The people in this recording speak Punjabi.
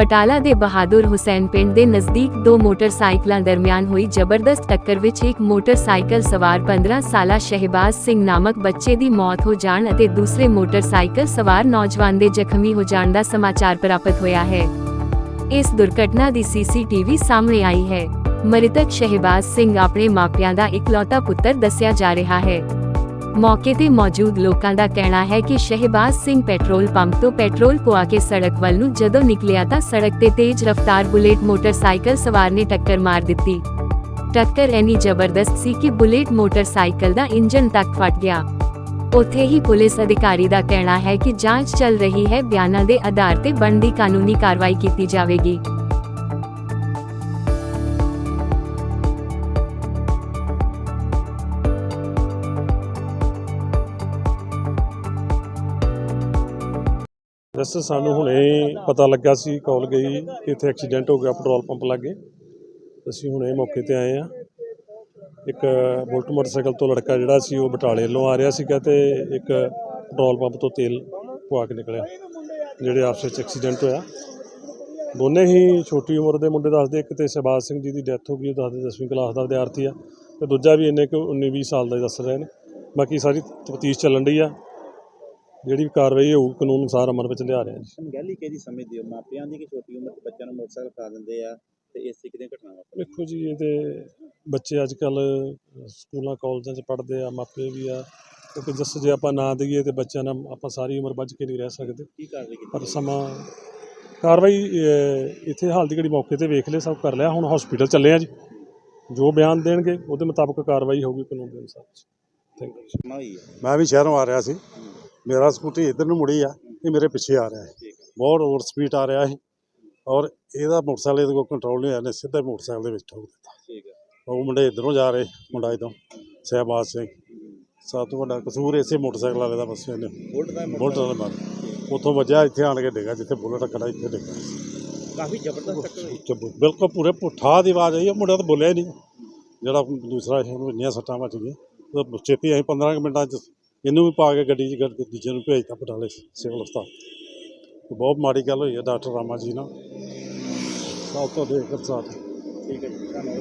ਬਟਾਲਾ ਦੇ ਬਹਾਦਰ ਹੁਸੈਨ ਪਿੰਡ ਦੇ ਨਜ਼ਦੀਕ ਦੋ ਮੋਟਰਸਾਈਕਲਾਂ ਦਰਮਿਆਨ ਹੋਈ ਜ਼ਬਰਦਸਤ ਟੱਕਰ ਵਿੱਚ ਇੱਕ ਮੋਟਰਸਾਈਕਲ ਸਵਾਰ 15 ਸਾਲਾ ਸ਼ਹਿਬਾਜ਼ ਸਿੰਘ ਨਾਮਕ ਬੱਚੇ ਦੀ ਮੌਤ ਹੋ ਜਾਣ ਅਤੇ ਦੂਸਰੇ ਮੋਟਰਸਾਈਕਲ ਸਵਾਰ ਨੌਜਵਾਨ ਦੇ ਜ਼ਖਮੀ ਹੋ ਜਾਣ ਦਾ ਸਮਾਚਾਰ ਪ੍ਰਾਪਤ ਹੋਇਆ ਹੈ। ਇਸ ਦੁਰਘਟਨਾ ਦੀ ਸੀਸੀਟੀਵੀ ਸਾਹਮਣੇ ਆਈ ਹੈ। ਮ੍ਰਿਤਕ ਸ਼ਹਿਬਾਜ਼ ਸਿੰਘ ਆਪਣੇ ਮਾਪਿਆਂ ਦਾ ਇਕਲੌਤਾ ਪੁੱਤਰ ਦੱਸਿਆ ਜਾ ਰਿਹਾ ਹੈ। ਮੌਕੇ ਤੇ ਮੌਜੂਦ ਲੋਕਾਂ ਦਾ ਕਹਿਣਾ ਹੈ ਕਿ ਸ਼ਹਿਬਾਜ਼ ਸਿੰਘ ਪੈਟਰੋਲ ਪੰਪ ਤੋਂ ਪੈਟਰੋਲ ਪਵਾ ਕੇ ਸੜਕ ਵੱਲ ਨੂੰ ਜਦੋਂ ਨਿਕਲਿਆ ਤਾਂ ਸੜਕ ਤੇ ਤੇਜ਼ ਰਫ਼ਤਾਰ ਬੁਲੇਟ ਮੋਟਰਸਾਈਕਲ ਸਵਾਰ ਨੇ ਟੱਕਰ ਮਾਰ ਦਿੱਤੀ। ਟੱਕਰ ਇੰਨੀ ਜ਼ਬਰਦਸਤ ਸੀ ਕਿ ਬੁਲੇਟ ਮੋਟਰਸਾਈਕਲ ਦਾ ਇੰਜਨ ਤੱਕ ਫਟ ਗਿਆ। ਉੱਥੇ ਹੀ ਪੁਲਿਸ ਅਧਿਕਾਰੀ ਦਾ ਕਹਿਣਾ ਹੈ ਕਿ ਜਾਂਚ ਚੱਲ ਰਹੀ ਹੈ ਬਿਆਨਾਂ ਦੇ ਆਧਾਰ ਤੇ ਬਣਦੀ ਕਾਨੂੰਨੀ ਕਾਰਵਾਈ ਕੀਤੀ ਜਾਵੇਗੀ। ਵੈਸੇ ਸਾਨੂੰ ਹੁਣੇ ਪਤਾ ਲੱਗਾ ਸੀ ਕਾਲ ਗਈ, ਕਿ ਇੱਥੇ ਐਕਸੀਡੈਂਟ ਹੋ ਗਿਆ ਪੈਟਰੋਲ ਪੰਪ ਲਾਗੇ। ਅਸੀਂ ਹੁਣੇ ਮੌਕੇ ਤੇ ਆਏ ਆ ਇੱਕ ਬੁਲਟ ਮੋਟਰਸਾਈਕਲ ਤੋਂ ਲੜਕਾ ਜਿਹੜਾ ਸੀ, ਉਹ ਬਟਾਲੇ ਵੱਲੋਂ ਆ ਰਿਹਾ ਸੀਗਾ ਤੇ ਇੱਕ ਪੈਟਰੋਲ ਪੰਪ ਤੋਂ ਤੇਲ ਪਵਾ ਕੇ ਨਿਕਲਿਆ, ਜਿਹੜੇ ਆਪਸ ਵਿੱਚ ਐਕਸੀਡੈਂਟ ਹੋਇਆ। ਦੋਨੇ ਹੀ ਛੋਟੀ ਉਮਰ ਦੇ ਮੁੰਡੇ ਦੱਸਦੇ, ਇੱਕ ਤੇ ਸ਼ਹਬਾਜ਼ ਸਿੰਘ ਜੀ ਦੀ ਡੈਥ ਹੋ ਗਈ, ਉਹ ਦੱਸਦੇ 10ਵੀਂ ਕਲਾਸ ਦਾ ਵਿਦਿਆਰਥੀ ਆ, ਤੇ ਦੂਜਾ ਵੀ ਇੰਨੇ ਕੁ 19 20 ਸਾਲ ਦਾ ਹੀ ਦੱਸ ਰਹੇ ਨੇ। ਬਾਕੀ ਸਾਰੀ ਤਫਤੀਸ਼ ਚੱਲਣ ਡਈ ਆ। ਜਿਹੜੀ ਵੀ ਕਾਰਵਾਈ ਹੋਊ ਕਾਨੂੰਨ ਅਨੁਸਾਰ ਅਮਲ ਵਿੱਚ ਲਿਆ ਰਹੇ ਹਾਂ ਜੀ। ਅਣਗਹਿਲੀ ਕਿਹਦੀ ਸਮਝਦੇ ਹੋ? ਮਾਪਿਆਂ ਦੀ ਕਿ ਛੋਟੀ ਉਮਰ 'ਚ ਬੱਚਿਆਂ ਨੂੰ ਮੋਟਰਸਾਈਕਲ ਖਾ ਦਿੰਦੇ ਆ ਤੇ ਇਸ ਤਰੀਕੇ ਦੀਆਂ ਘਟਨਾਵਾਂ ਵੇਖੋ ਜੀ ਇਹ ਤੇ ਬੱਚੇ ਅੱਜ ਕੱਲ ਸਕੂਲਾਂ ਕਾਲਜਾਂ 'ਚ ਪੜ੍ਹਦੇ ਆ ਮਾਪੇ ਵੀ ਆ। ਕਿਉਂਕਿ ਜਿਸ ਜੇ ਆਪਾਂ ਨਾ ਦਈਏ ਤੇ ਬੱਚਿਆਂ ਨਾਲ ਆਪਾਂ ਸਾਰੀ ਉਮਰ ਬੱਝ ਕੇ ਨਹੀਂ ਰਹਿ ਸਕਦੇ। ਕੀ ਕਾਰਵਾਈ ਕੀਤੀ ਪਰ ਸਮਾਂ ਕਾਰਵਾਈ ਅਹ, ਇੱਥੇ ਹਾਲ ਦੀ ਘੜੀ ਮੌਕੇ ਤੇ ਵੇਖ ਲਿਆ ਸਭ ਕਰ ਲਿਆ। ਹੁਣ ਹਸਪੀਟਲ ਚੱਲੇ ਆ ਜੀ। ਜੋ ਬਿਆਨ ਦੇਣਗੇ ਉਹਦੇ ਮੁਤਾਬਕ ਕਾਰਵਾਈ ਹੋਊਗੀ ਕਾਨੂੰਨ ਦੇ ਅਨੁਸਾਰ। ਥੈਂਕ ਯੂ ਘਟਨਾ ਹੋਈ ਹੈ। ਮੈਂ ਵੀ ਸ਼ਹਿਰੋਂ ਆ ਰਿਹਾ ਸੀ। ਮੇਰਾ ਸਕੂਟੀ ਇੱਧਰ ਨੂੰ ਮੁੜੀ ਆ ਇਹ ਮੇਰੇ ਪਿੱਛੇ ਆ ਰਿਹਾ ਹੈ। ਹੈ। ਬਹੁਤ ਓਵਰ ਸਪੀਡ ਆ ਰਿਹਾ ਸੀ ਔਰ ਇਹਦਾ ਮੋਟਰਸਾਈਕਲ ਇਹਦੇ ਕੋਲ ਕੰਟਰੋਲ ਨਹੀਂ ਆਇਆ ਨੇ ਸਿੱਧਾ ਮੋਟਰਸਾਈਕਲ ਦੇ ਵਿੱਚ ਠੋਕ ਦਿੱਤਾ। ਠੀਕ ਹੈ। ਉਹ ਮੁੰਡੇ ਇੱਧਰੋਂ ਜਾ ਰਹੇ ਮੁੰਡਾ ਇੱਧਰੋਂ ਸਹਿਬਾਜ਼ ਸਿੰਘ। ਸਭ ਤੋਂ ਵੱਡਾ ਕਸੂਰ ਇਸੇ ਮੋਟਰਸਾਈਕਲ ਵਾਲੇ ਦਾ ਬਸ ਇਹਨੇ। ਬੁਲਟ ਦਾ ਮਾਰ। ਉੱਥੋਂ ਵੱਜਿਆ ਇੱਥੇ ਆਣ ਕੇ ਡਿੱਗਾ ਜਿੱਥੇ ਬੁਲਟ ਖੜਾ ਇੱਥੇ ਡਿੱਗਾ। ਕਾਫੀ ਜ਼ਬਰਦਸਤ ਟੱਕਰ ਹੋਈ ਬਿਲਕੁਲ ਪੂਰੇ ਪੁੱਠਾ ਦੀ ਆਵਾਜ਼ ਆਈ ਉਹ ਮੁੰਡਾ ਤਾਂ ਬੋਲਿਆ ਹੀ ਨਹੀਂ। ਜਿਹੜਾ ਦੂਸਰਾ ਸੀ, ਉਹਨੂੰ ਇੰਨੀਆਂ ਸੱਟਾਂ ਵੱਜ ਗਈਆਂ ਉਹ ਛੇਤੀ ਅਸੀਂ 15 ਕੁ ਮਿੰਟਾਂ 'ਚ ਇਹਨੂੰ ਵੀ ਪਾ ਕੇ ਗੱਡੀ 'ਚ ਗੱਡ- ਦੂਜੇ ਨੂੰ ਭੇਜਤਾ ਬਟਾਲੇ ਸਿਵਲ ਹਸਪਤਾਲ। ਬਹੁਤ ਮਾੜੀ ਗੱਲ ਹੋਈ ਹੈ, ਡਾਕਟਰ ਰਾਮਾ ਜੀ ਨਾਲ। ਸਭ ਤੋਂ ਦੇਖ ਕਰ ਸਾਥ ਠੀਕ ਹੈ ਜੀ, ਧੰਨਵਾਦ।